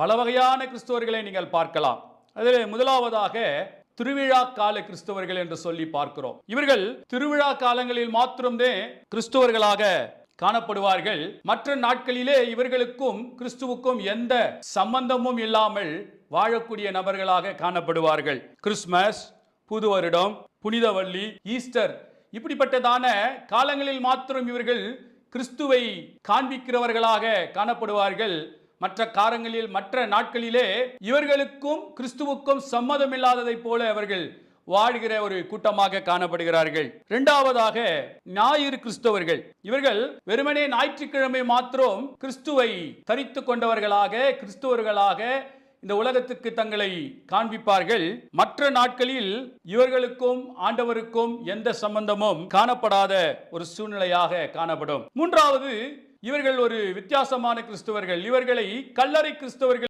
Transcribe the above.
பல வகையான கிறிஸ்தவர்களை நீங்கள் பார்க்கலாம். அதில் முதலாவதாக திருவிழா கால கிறிஸ்தவர்கள் என்று சொல்லி பார்க்கிறோம். இவர்கள் திருவிழா காலங்களில் மாத்திரமே கிறிஸ்தவர்களாக காணப்படுவார்கள். மற்ற நாட்களிலே இவர்களுக்கும் கிறிஸ்துவுக்கும் எந்த சம்பந்தமும் இல்லாமல் வாழக்கூடிய நபர்களாக காணப்படுவார்கள். கிறிஸ்மஸ் புது வருடம் புனிதவள்ளி ஈஸ்டர் இப்படிப்பட்டதான காலங்களில் மாத்திரம் இவர்கள் கிறிஸ்துவை காண்பிக்கிறவர்களாக காணப்படுவார்கள். மற்ற காரங்களில் மற்ற நாட்களிலே இவர்களுக்கும் கிறிஸ்துவுக்கும் சம்மதம் இல்லாததை போல அவர்கள் வாழ்கிற ஒரு கூட்டமாக காணப்படுகிறார்கள். இரண்டாவதாக ஞாயிறு கிறிஸ்தவர்கள். இவர்கள் வெறுமனே ஞாயிற்றுக்கிழமை மாத்திரம் கிறிஸ்துவை தரித்து கொண்டவர்களாக கிறிஸ்துவர்களாக இந்த உலகத்துக்கு தங்களை காண்பிப்பார்கள். மற்ற நாட்களில் இவர்களுக்கும் ஆண்டவருக்கும் எந்த சம்பந்தமும் காணப்படாத ஒரு சூழ்நிலையாக காணப்படும். மூன்றாவது இவர்கள் ஒரு வித்தியாசமான கிறிஸ்தவர்கள். இவர்களை கல்லறை கிறிஸ்தவர்கள்